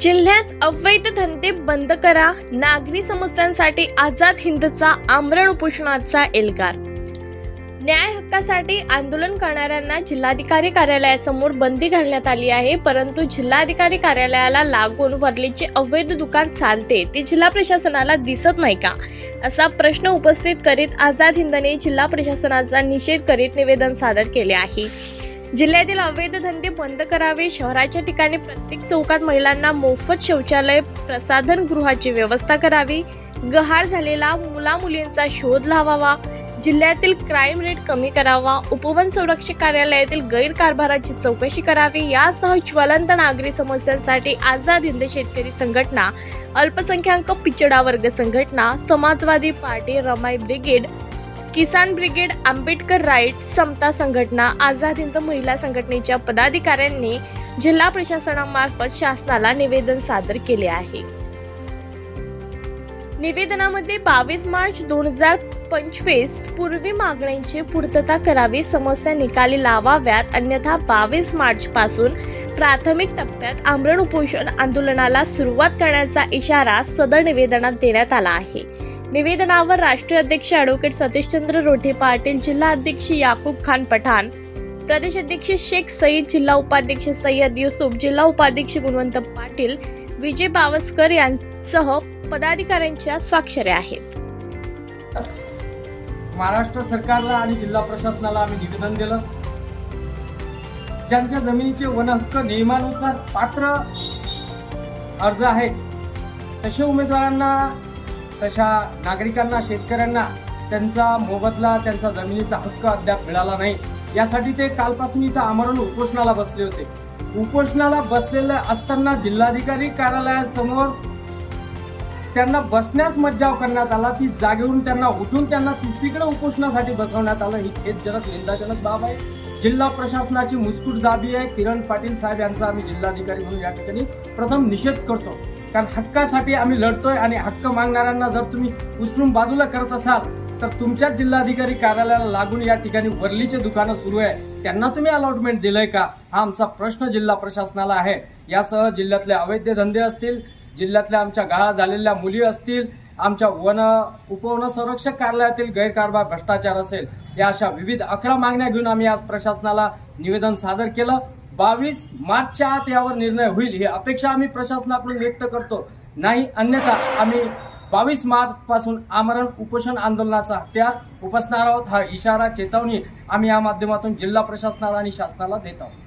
जिल्ह्यात अवैध धंदे बंद करा नागरी समस्यांसाठी आझाद हिंदचा आमरण उपोषणाचा एल्गार. न्याय हक्कासाठी आंदोलन करणाऱ्यांना जिल्हाधिकारी कार्यालयासमोर बंदी घालण्यात आली आहे परंतु जिल्हाधिकारी कार्यालयाला लागून वरलीचे अवैध दुकान चालते ते जिल्हा प्रशासनाला दिसत नाही का? असा प्रश्न उपस्थित करीत आझाद हिंदने जिल्हा प्रशासनाचा निषेध करीत निवेदन सादर केले आहे. जिल्ह्यातील अवैध धंदे बंद करावे शहराच्या ठिकाणी प्रत्येक चौकात महिलांना मोफत शौचालय प्रसाधन गृहाची व्यवस्था करावी गहाळ झालेला मुला मुलींचा शोध लावावा जिल्ह्यातील क्राईम रेट कमी करावा उपवन संरक्षक कार्यालयातील गैरकारभाराची चौकशी करावी यासह ज्वलंत नागरी समस्यांसाठी आझाद हिंद शेतकरी संघटना अल्पसंख्याक पिछडा वर्ग संघटना Samajwadi party Ramai brigade Kisan brigade Ambedkar right Samata Sanghatana Azad Hind महिला संघटनेच्या पदाधिकाऱ्यांनी जिल्हा प्रशासनामार्फत शासनाला निवेदन सादर केले आहे. निवेदनामध्ये बावीस मार्च दोन हजार पंचवीस पूर्वी मागण्यांची पूर्तता करावी समस्या निकाली लावाव्यात अन्यथा बावीस मार्च पासून प्राथमिक टप्प्यात आमरण उपोषण आंदोलनाला सुरुवात करण्याचा इशारा सदर निवेदनात देण्यात आला आहे. निवेदनावर राष्ट्रीय अध्यक्ष ॲडव्होकेट सतीशचंद्र रोठे पाटील जिल्हा अध्यक्ष याकूब खान पठाण प्रदेश अध्यक्ष शेख सईद जिल्हा उपाध्यक्ष सय्यद युसुफ जिल्हा उपाध्यक्ष गुणवंत पाटील विजय पावसकर यांसह पदाधिकाऱ्यांच्या स्वाक्षऱ्या आहेत. महाराष्ट्र सरकारला आणि जिल्हा प्रशासनाला आम्ही निवेदन दिलं. ज्यांच्या जमिनीचे वन हक्क नियमानुसार पात्र अर्ज आहेत तसे उमेदवारांना तशा नागरिकांना शेतकऱ्यांना त्यांचा मोबदला त्यांचा जमिनीचा हक्क अद्याप मिळाला नाही. यासाठी ते कालपासून इथं आमरण उपोषणाला बसले होते. उपोषणाला बसलेले असताना जिल्हाधिकारी कार्यालयासमोर त्यांना बसण्यास मज्जाव करण्यात आला. ती जागेवरून त्यांना उठून त्यांना तिसरीकडे उपोषणासाठी बसवण्यात आलं. ही खेदजनक निंदाजनक बाब आहे. जिल्हा प्रशासनाची मुस्कुट दाबी आहे. किरण पाटील साहेब यांचा आम्ही जिल्हाधिकारी म्हणून या ठिकाणी प्रथम निषेध करतो. कारण हक्कासाठी आम्ही लढतोय आणि हक्क मागणाऱ्यांना जर तुम्ही उचलून बाजूला करत असाल तर तुमच्याच जिल्हाधिकारी कार्यालयाला लागून या ठिकाणी वरलीचे दुकानं सुरू आहे. त्यांना तुम्ही अलॉटमेंट दिलंय का? हा आमचा प्रश्न जिल्हा प्रशासनाला आहे. यासह जिल्ह्यातले अवैध धंदे असतील जिल्ह्यातल्या आमच्या गाळा झालेल्या मुली असतील आमच्या वन उपवन संरक्षक कार्यालयातील गैरकारभार भ्रष्टाचार असेल या अशा विविध अकरा मागण्या घेऊन आम्ही आज प्रशासनाला निवेदन सादर केलं. बावीस मार्चच्या आत यावर निर्णय होईल ही अपेक्षा आम्ही प्रशासनाकडून व्यक्त करतो. नाही अन्यथा आम्ही बावीस मार्च पासून आमरण उपोषण आंदोलनाचा हत्यार उपसणार आहोत हा इशारा चेतावणी आम्ही या माध्यमातून जिल्हा प्रशासनाला आणि शासनाला देत आहोत.